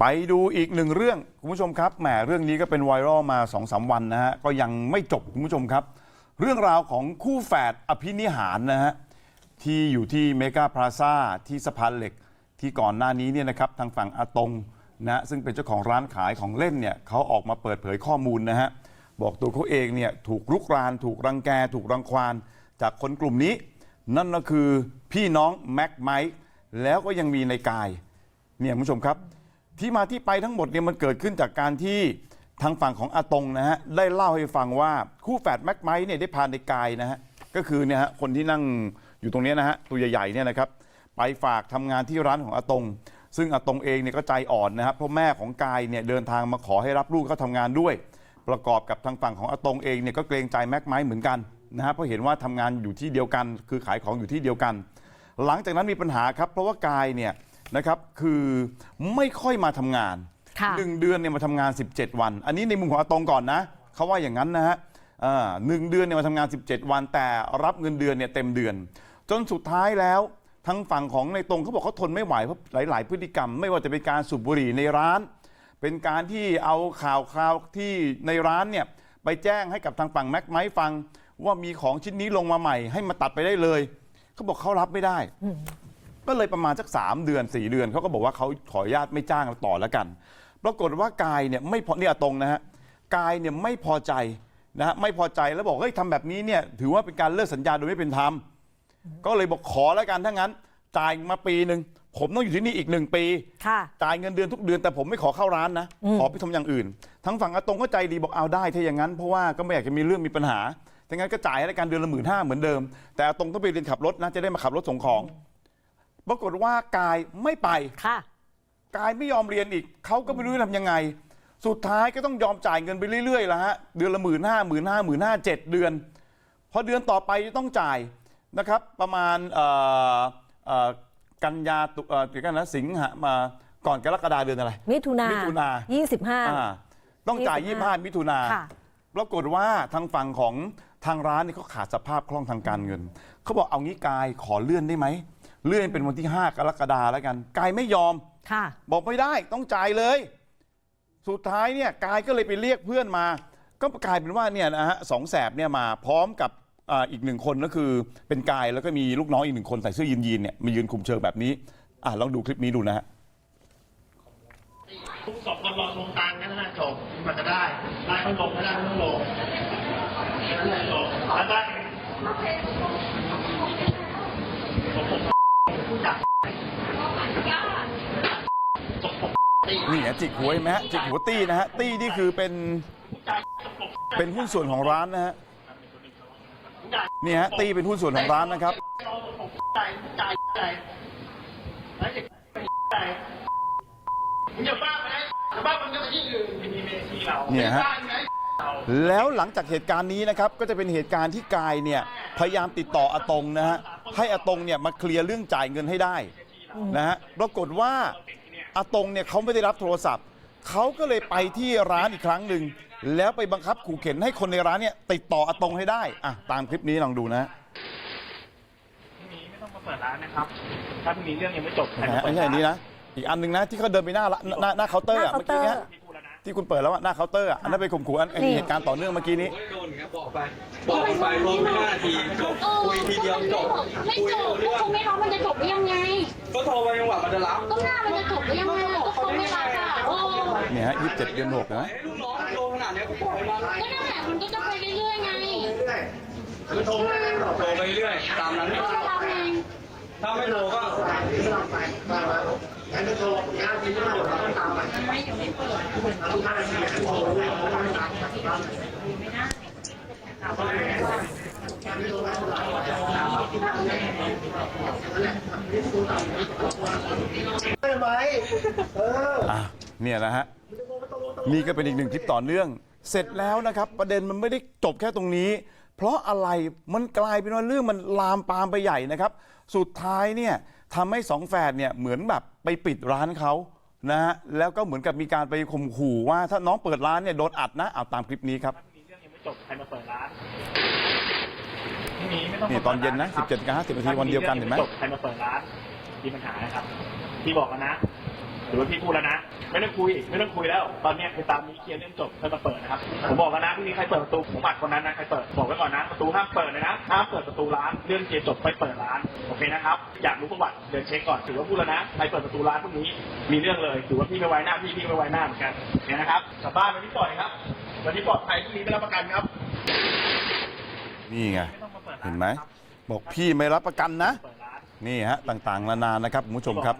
ไปดูอีกหนึ่งเรื่องคุณผู้ชมครับแหมเรื่องนี้ก็เป็นไวรัลมา2อสวันนะฮะก็ยังไม่จบคุณผู้ชมครับ เรื่องราวของคู่แฝดอภินิหารนะฮะที่อยู่ที่เมกาพลาซ่าที่สะพานเหล็กที่ก่อนหน้านี้เนี่ยนะครับทางฝั่งอาตงนะซึ่งเป็นเจ้าของร้านขายของเล่นเนี่ยเขาออกมาเปิดเผยข้อมูลนะฮะบอกตัวเขาเองเนี่ยถูกรุกราน ถูกรังแก ถูกรังควานจากคนกลุ่มนี้ นั่นก็คือพี่น้องแม็กไมค์แล้วก็ยังมีในกายเนี่ยคุณผู้ชมครับ ที่มาที่ไปทั้งหมดเนี่ยมันเกิดขึ้นจากการที่ทางฝั่งของอาตงนะฮะได้เล่าให้ฟังว่าคู่แฝดแม็กไมค์เนี่ยได้พาในกายนะฮะก็คือเนี่ยฮะคนที่นั่งอยู่ตรงเนี้ยนะฮะตัวใหญ่ๆเนี่ยนะครับไปฝากทำงานที่ร้านของอาตง ซึ่งอาตงเองเนี่ยก็ใจอ่อนนะครับเพราะแม่ของกายเนี่ยเดินทางมาขอให้รับลูกเขาทำงานด้วย ประกอบกับทางฝั่งของอาตงเองเนี่ยก็เกรงใจแม็กไมค์เหมือนกันนะฮะเพราะเห็นว่าทำงานอยู่ที่เดียวกัน คือขายของอยู่ที่เดียวกัน หลังจากนั้นมีปัญหาครับเพราะว่ากายเนี่ย นะครับคือไม่ค่อยมาทำงานค่ะ หนึ่งเดือนเนี่ยมาทำงาน 17 วัน อันนี้ในมุมของอาตงก่อนนะเขาว่าอย่างนั้นนะฮะอ่าหนึ่งเดือนเนี่ยมาทำงาน 17 วัน แต่รับเงินเดือนเนี่ยเต็มเดือน จนสุดท้ายแล้วทางฝั่งของในตรงเขาบอกเขาทนไม่ไหวเพราะหลาย ๆ พฤติกรรม ไม่ว่าจะเป็นการสูบบุหรี่ในร้าน เป็นการที่เอาข่าวคราวที่ในร้านเนี่ยไปแจ้งให้กับทางฝั่งแม็กไมฟังว่ามีของชิ้นนี้ลงมาใหม่ ให้มาตัดไปได้เลยเขาบอกเขารับไม่ได้ ก็เลยประมาณสักสามเดือนสี่เดือนเขาก็บอกว่าเขาขออนุญาตไม่จ้างต่อแล้วกัน ปรากฏว่ากายเนี่ยไม่พอเนี่ยตรงนะฮะกายเนี่ยไม่พอใจนะฮะไม่พอใจแล้วบอกเฮ้ยทำแบบนี้เนี่ยถือว่าเป็นการเลิกสัญญาโดยไม่เป็นธรรมก็เลยบอกขอแล้วกันถ้างั้นจ่ายมาปีหนึ่งผมต้องอยู่ที่นี่อีกหนึ่งปีค่ะ จ่ายเงินเดือนทุกเดือนแต่ผมไม่ขอเข้าร้านนะ ขอไปทำอย่างอื่น ทั้งฝั่งอาตงก็ใจดีบอกเอาได้ถ้าอย่างนั้น เพราะว่าก็ไม่อยากจะมีเรื่องมีปัญหาถ้างั้นก็จ่ายให้รายการเดือนละหมื่นห้าเหมือนเดิม แต่อาตงต้องไปเรียนขับรถนะจะได้มาขับรถส่งของ ปรากฏว่ากายไม่ไป ค่ะ กายไม่ยอมเรียนอีก เขาก็ไม่รู้จะทำยังไง สุดท้ายก็ต้องยอมจ่ายเงินไปเรื่อยๆแล้วฮะ เดือนละหมื่นห้าหมื่นห้าหมื่นห้าเจ็ดเดือน พอเดือนต่อไปจะต้องจ่ายนะครับ ประมาณเอ่อเอ่อกันยาตุเอ่อเดี๋ยวกันนะสิงหามาก่อนกรกฎาเดือนอะไร มิถุนามิถุนา ยี่สิบห้า อ่าต้องจ่ายยี่ยี่สิบห้าห้ามิถุนา ค่ะ ปรากฏว่าทางฝั่งของทางร้านนี่เขาขาดสภาพคล่องทางการเงิน เขาบอกเอางี้กายขอเลื่อนได้ไหม เลื่อนเป็นวันที่ 5 กรกฎาแล้วกัน กายไม่ยอม ค่ะ บอกไม่ได้ต้องจ่ายเลย สุดท้ายเนี่ยกายก็เลยไปเรียกเพื่อนมา ก็กลายเป็นว่าเนี่ยนะฮะสองแสบเนี่ยมาพร้อมกับอ่าอีกหนึ่งคนก็คือเป็นกายแล้วก็มีลูกน้องอีกหนึ่งคนใส่เสื้อยีนยีนๆเนี่ยมายืนคุมเชิงแบบนี้อะลองดูคลิปนี้ดูนะฮะ ทุกสองคนรอลงตังค์กันนะจบมันจะได้ได้ต้องลงไม่ได้ไม่ต้องลงแค่นั้นเลยจบแล้วได้ผมผมจับจบผมตี นี่ไงจิกหัวเห็นไหมฮะจิกหัวตี้นะฮะตี้นี่คือเป็นเป็นหุ้นส่วนของร้านนะฮะนี่ฮะตี้เป็นหุ้นส่วนของร้านนะครับแล้วจะใจมึงอย่าบ้าไปนะอย่าบ้ามันก็ไปที่อื่นมีเนี่ยฮะแล้วหลังจากเหตุการณ์นี้นะครับก็จะเป็นเหตุการณ์ที่กายเนี่ยพยายามติดต่ออาตงนะฮะให้อาตงเนี่ยมาเคลียร์เรื่องจ่ายเงินให้ได้นะฮะปรากฏว่า อาตงเนี่ยเขาไม่ได้รับโทรศัพท์ เขาก็เลยไปที่ร้านอีกครั้งหนึ่ง แล้วไปบังคับขู่เข็นให้คนในร้านเนี่ยติดต่ออาตงให้ได้อะตามคลิปนี้ลองดูนะฮะพรุ่งนี้ไม่ต้องมาเปิดร้านนะครับ ถ้าพรุ่งนี้เรื่องยังไม่จบใครนะมาฮะเปิไม่ดใช่ร้าอันนี้นะอีกอันหนึ่งนะที่เขาเดินไปหน้าร้านหน้าหน้าเคาน์เตอร์อะหน้าเมื่อกี้เนี้ยเคาน์เตอร์พี่พูดแล้วนะที่คุณเปิดแล้วอะหน้าเคาน์เตอร์อะอันนั้นไปข่มขู่อันอันนี้นี่เหตุการณ์ต่อเนื่องเมื่อกี้นี้ไม่โด นครับบอกไป บอกมันไปรวมไม่ห้านาทีจบคุยทีเดียวจบไม่คุยจบเรื่ก็องคงไม่รู้มันจะจบได้ยังไง ก็โทรไปจังหวะมันจะรับก็หน้ามันจะจบได้ยังไงก็คงไม่รับอะโอ้เนี่ยฮะยี่สิบเจ็ดเดือนหกนะไอ้ลูกน้องโดนขนาดเนี้ยก็ปล่อยมันก็นั่นแหละมันก็จะไปเรื่อยๆไงโทรไปเรื่อยตามนั้นก็เราเองถ้าไม่โทรก็ อะเนี่ยนะฮะ นี่ก็เป็นอีกหนึ่งคลิปต่อเนื่อง เสร็จแล้วนะครับ ประเด็นมันไม่ได้จบแค่ตรงนี้ เพราะอะไรมันกลายเป็นว่าเรื่องมันลามปามไปใหญ่นะครับ สุดท้ายเนี่ยทำให้สองแฝดเนี่ยเหมือนแบบไปปิดร้านเขานะฮะแล้วก็เหมือนกับมีการไปข่มขู่ว่าถ้าน้องเปิดร้านเนี่ยโดนอัดนะเอาตามคลิปนี้ครับ จบใครมาเปิดร้านพรุ่งนี้ไม่ต้องนี่มาตอนเย็นนะปิดร้าครับ17.50นาทีวันเดียวกันเห็นไหมถ้าพรุ่งรื่องยังจบใครมาเปิดร้านมีปัญหานะครับ พี่บอกแล้วนะเอถือว่าพี่พูดแล้วนะ ไม่ต้องคุย ไม่ต้องคุยแล้ว ตอนเนี้ยคือตามนี้เคลียร์เรื่องจบค่อยมาเปิดนะครับ ผมบอกแล้วนะพรุ่งนี้ใครเปิดประตูผมอัดคนนั้นนะใครเปิดบอกไว้ก่อนนะประตูห้ามเปิดเลยนะห้ามเปิดประตูร้านเรื่องเคลียร์จบไปเปิดร้านโอเคนะครับอยากรู้ประวัติเดินเช็คก่อนถือว่าพูดแล้วนะใครเปิดประตูร้านพรุ่งนี้มีเรื่องเลยถือว่าพี่ไม่ไว้หน้าพี่พี่ไม่ไว้หน้าเหมือนกันเนี่ยนะครับกลับบ้านวันนี้ปลอดภัยครับ วันนี้ปลอดภัยพรุ่งนี้ได้รับประกันครับนี่ไง เห็นไหม บอกพี่ไม่รับประกันนะเปิดร้านนี่ฮะ ต่างๆนานานะครับคุณผู้ชมครับ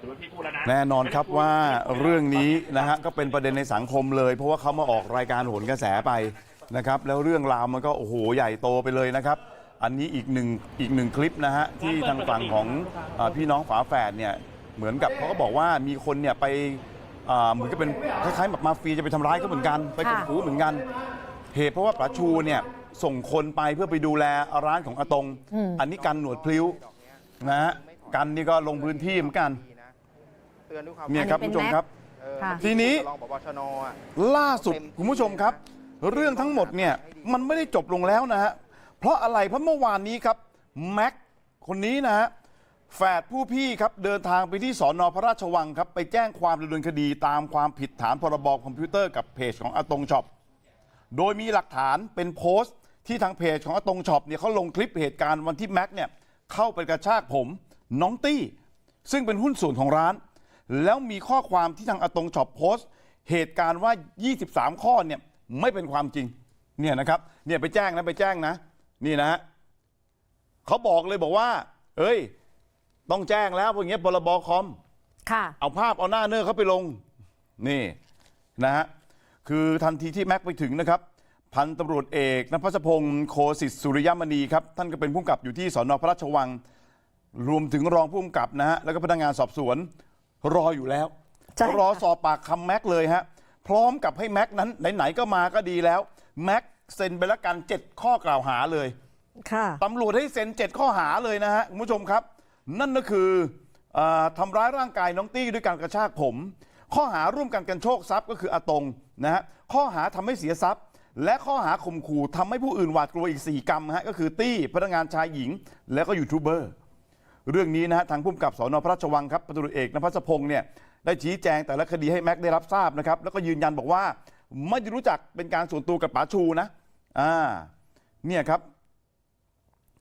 ถือว่าพี่พูดแล้วนะแน่นอนครับว่าเรื่องนี้นะฮะก็เป็นประเด็นในสังคมเลย เพราะว่าเขามาออกรายการโหนกระแสไปนะครับ แล้วเรื่องราวมันก็โอ้โหใหญ่โตไปเลยนะครับ อันนี้อีกหนึ่งอีกหนึ่งคลิปนะฮะที่ทางฝั่งของเอ่อพี่น้องฝาแฝดเนี่ยเหมือนกับเขาก็บอกว่ามีคนเนี่ยไปเอ่อเหมือนกับเป็นคล้ายๆแบบมาเฟียจะไปทำร้ายเขาเหมือนกัน ไปข่มขู่เหมือนกัน เหตุเพราะว่าป๋าชูเนี่ยส่งคนไปเพื่อไปดูแลร้านของอาตง อันนี้กันหนวดพลิ้วนะฮะกันนี่ก็ลงพื้นที่เหมือนกันเตือนด้วยความเนี่ยครับอันคุณนี้ผู้ชมครับเออค่ะ ทีนี้ รองผบชนอะ ล่าสุดคุณผู้ชมครับ เรื่องทั้งหมดเนี่ยมันไม่ได้จบลงแล้วนะฮะเพราะอะไรเพราะเมื่อวานนี้ครับแม็กคนนี้นะฮะ แฝดผู้พี่ครับเดินทางไปที่สอนอพระราชวังครับไปแจ้งความดำเนินคดีตามความผิดฐานพรบคอมพิวเตอร์กับเพจของอาตงช็อปโดยมีหลักฐานเป็นโพสต์ที่ทางเพจของอาตงช็อปเนี่ยเขาลงคลิปเหตุการณ์วันที่แม็กเนี่ยเข้าไปกระชากผมน้องตี้ ซึ่งเป็นหุ้นส่วนของร้าน แล้วมีข้อความที่ทางอาตงช็อปโพสต์ เหตุการณ์ว่า 23 ข้อเนี่ยไม่เป็นความจริงเนี่ยนะครับเนี่ยไปแจ้งนะไปแจ้งนะ นี่นะฮะเขาบอกเลยบอกว่า เอ้ย ต้องแจ้งแล้วพวกเนี้ยพรบคอม ค่ะ เอาภาพเอาหน้าเนอร์เขาไปลง นี่นะฮะคือทันทีที่แม็กไปถึงนะครับ พันตำรวจเอกนภัสพงศ์โคสิตสุริยมณีครับ ท่านก็เป็นผู้กำกับอยู่ที่สอนอพระราชวัง รวมถึงรองผู้กำกับนะฮะแล้วก็พนักงานสอบสวน รออยู่แล้วใช่ค่ะ รอสอบปากคำแม็กเลยฮะพร้อมกับให้แม็กนั้นไหนๆก็มาก็ดีแล้วแม็กเซ็นไปแล้วกันเจ็ดข้อกล่าวหาเลย ค่ะ ตำรวจให้เซ็นเจ็ดข้อหาเลยนะฮะคุณผู้ชมครับ นั่นก็คืออทำร้ายร่างกายน้องตี้ด้วยการกระชากผม ข้อหาร่วมกันกันโชคทรัพย์ก็คืออาตงนะฮะข้อหาทำให้เสียทรัพย์ และข้อหาข่มขู่ทำให้ผู้อื่นหวาดกลัวอีก 4 กรรมฮะก็คือตี้พนักงานชายหญิง แล้วก็ยูทูบเบอร์ เรื่องนี้นะฮะทางผู้กำกับสอนอพระราชวังครับพันตำรวจเอกนภัสพงศ์เนี่ยได้ชี้แจงแต่ละคดีให้แม็กได้รับทราบนะครับ แล้วก็ยืนยันบอกว่า ไม่ได้รู้จักเป็นการส่วนตัวกับป๋าชูนะอ่าเนี่ยครับ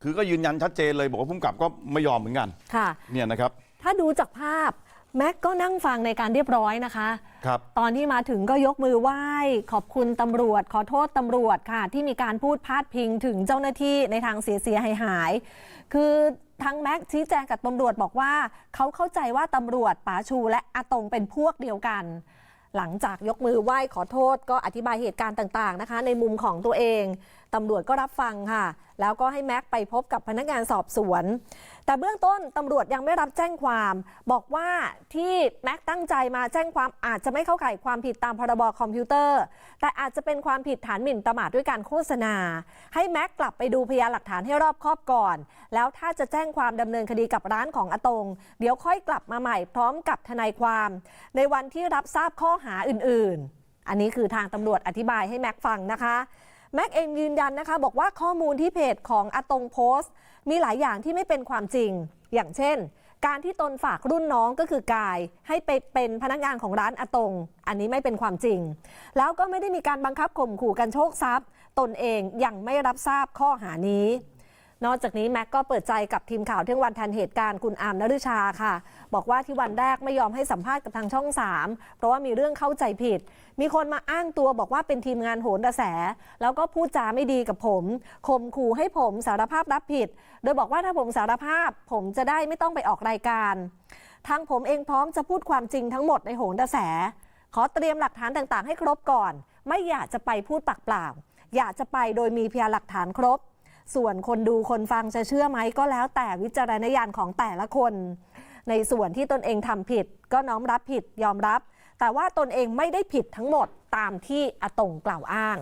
คือก็ยืนยันชัดเจนเลยบอกว่าผู้กำกับก็ไม่ยอมเหมือนกันค่ะ เนี่ยนะครับ ถ้าดูจากภาพแม็กก็นั่งฟังในการเรียบร้อยนะคะ ครับ ตอนที่มาถึงก็ยกมือไหว้ ขอบคุณตำรวจ ขอโทษตำรวจค่ะ ที่มีการพูดพาดพิงถึงเจ้าหน้าที่ในทางเสียเสียหายหายๆคือทางแม็กชี้แจงกับตำรวจบอกว่า เขาเข้าใจว่าตำรวจป๋าชูและอาตงเป็นพวกเดียวกัน หลังจากยกมือไหว้ขอโทษก็อธิบายเหตุการณ์ต่าง ๆนะคะ ในมุมของตัวเอง ตำรวจก็รับฟังค่ะ แล้วก็ให้แม็กไปพบกับพนักงานสอบสวน แต่เบื้องต้นตำรวจยังไม่รับแจ้งความ บอกว่าที่แม็กตั้งใจมาแจ้งความอาจจะไม่เข้าข่ายความผิดตามพรบคอมพิวเตอร์ แต่อาจจะเป็นความผิดฐานหมิ่นประมาทด้วยการโฆษณา ให้แม็กกลับไปดูพยานหลักฐานให้รอบคอบก่อน แล้วถ้าจะแจ้งความดำเนินคดีกับร้านของอาตง เดี๋ยวค่อยกลับมาใหม่พร้อมกับทนายความ ในวันที่รับทราบข้อหาอื่น ๆ อันนี้คือทางตำรวจอธิบายให้แม็กฟังนะคะ แม็กเองยืนยันนะคะ บอกว่าข้อมูลที่เพจของอาตงโพสต์ มีหลายอย่างที่ไม่เป็นความจริง อย่างเช่น การที่ตนฝากรุ่นน้องก็คือกาย ให้ไปเป็นพนักงานของร้านอาตง อันนี้ไม่เป็นความจริง แล้วก็ไม่ได้มีการบังคับข่มขู่กันโชคทรัพย์ ตนเองยังไม่รับทราบข้อหานี้ นอกจากนี้แม็กก็เปิดใจกับทีมข่าวเที่ยงวันทันเหตุการณ์คุณอามนฤชาค่ะ บอกว่าที่วันแรกไม่ยอมให้สัมภาษณ์กับทางช่อง 3 เพราะว่ามีเรื่องเข้าใจผิด มีคนมาอ้างตัวบอกว่าเป็นทีมงานโหนกระแส แล้วก็พูดจาไม่ดีกับผมข่มขู่ให้ผมสารภาพรับผิด โดยบอกว่าถ้าผมสารภาพ ผมจะได้ไม่ต้องไปออกรายการทางผมเองพร้อมจะพูดความจริงทั้งหมดในโหนกระแส ขอเตรียมหลักฐานต่างๆ ให้ครบก่อน ไม่อยากจะไปพูดปากเปล่า อยากจะไปโดยมีพยานหลักฐานครบ ส่วนคนดูคนฟังจะเชื่อไหมก็แล้วแต่วิจารณญาณของแต่ละคน ในส่วนที่ตนเองทำผิด ก็น้อมรับผิดยอมรับ แต่ว่าตนเองไม่ได้ผิดทั้งหมดตามที่อาตงกล่าวอ้าง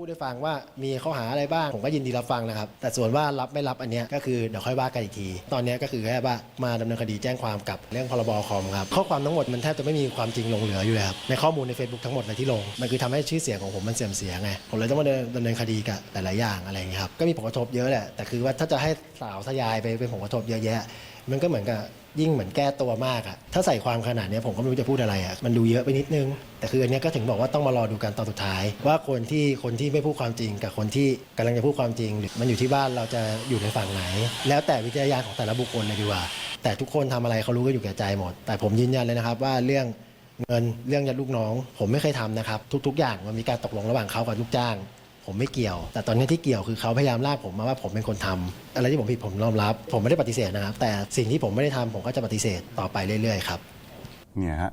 พูดให้ฟังว่ามีข้อหาอะไรบ้าง ผมก็ยินดีรับฟังนะครับ แต่ส่วนว่ารับไม่รับอันเนี้ยก็คือเดี๋ยวค่อยว่ากันอีกที ตอนเนี้ยก็คือแค่ว่ามาดำเนินคดีแจ้งความกับเรื่องพรบคอมครับ ข้อความทั้งหมดมันแทบจะไม่มีความจริงลงเหลืออยู่เลยครับในข้อมูลใน Facebook ทั้งหมดเลยที่ลง มันคือทำให้ชื่อเสียงของผมมันเสื่อมเสียไง ผมเลยต้องมาดำเนินคดีกับหลายๆอย่างอะไรอย่างเงี้ยครับ ก็มีผลกระทบเยอะแหละ แต่คือว่าถ้าจะให้สาวทยายไปเป็นผลกระทบเยอะแยะ มันก็เหมือนกับ ยิ่งเหมือนแก้ตัวมากอะถ้าใส่ความขนาดนี้ผมก็ไม่รู้จะพูดอะไรอะมันดูเยอะไปนิดนึง แต่คืออันนี้ก็ถึงบอกว่าต้องมารอดูกันตอนสุดท้าย ว่าคนที่คนที่ไม่พูดความจริง กับคนที่กำลังจะพูดความจริง มันอยู่ที่บ้านเราจะอยู่ในฝั่งไหน แล้วแต่วิจารณญาณของแต่ละบุคคลเลยดีกว่า แต่ทุกคนทำอะไรเขารู้กันอยู่แก่ใจหมด แต่ผมยืนยันเลยนะครับว่าเรื่องเงินเรื่องยัดลูกน้อง ผมไม่เคยทำนะครับ ทุก ๆ อย่างมันมีการตกลงระหว่างเขากับลูกจ้าง ผมไม่เกี่ยว แต่ตอนนี้ที่เกี่ยวคือเขาพยายามลากผมมาว่าผมเป็นคนทำอะไรที่ผมผิดผมยอมรับ ผมไม่ได้ปฏิเสธนะครับ แต่สิ่งที่ผมไม่ได้ทำผมก็จะปฏิเสธต่อไปเรื่อยๆครับเนี่ยฮะ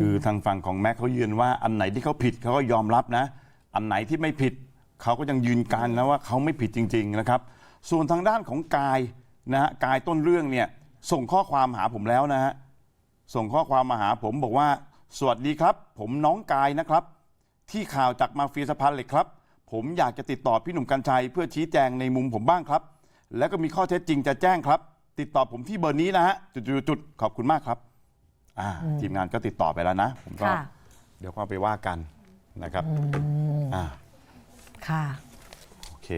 คือทางฝั่งของแม็กเขายืนว่าอันไหนที่เขาผิดเขาก็ยอมรับนะ อันไหนที่ไม่ผิดเขาก็ยังยืนการนะว่าเขาไม่ผิดจริง ๆนะครับ ส่วนทางด้านของกายนะฮะกายต้นเรื่องเนี่ยส่งข้อความหาผมแล้วนะฮะส่งข้อความมาหาผมบอกว่า สวัสดีครับ ผมน้องกายนะครับ ที่ข่าวจากมาเฟียสะพานเหล็กครับ ผมอยากจะติดต่อพี่หนุ่มกัญชัยเพื่อชี้แจงในมุมผมบ้างครับ แล้วก็มีข้อเท็จจริงจะแจ้งครับ ติดต่อผมที่เบอร์นี้นะฮะจุดๆๆขอบคุณมากครับอ่าทีมงานก็ติดต่อไปแล้วนะ ผมก็ค่ะ เดี๋ยวก็ไปว่ากันนะครับอ่า ค่ะ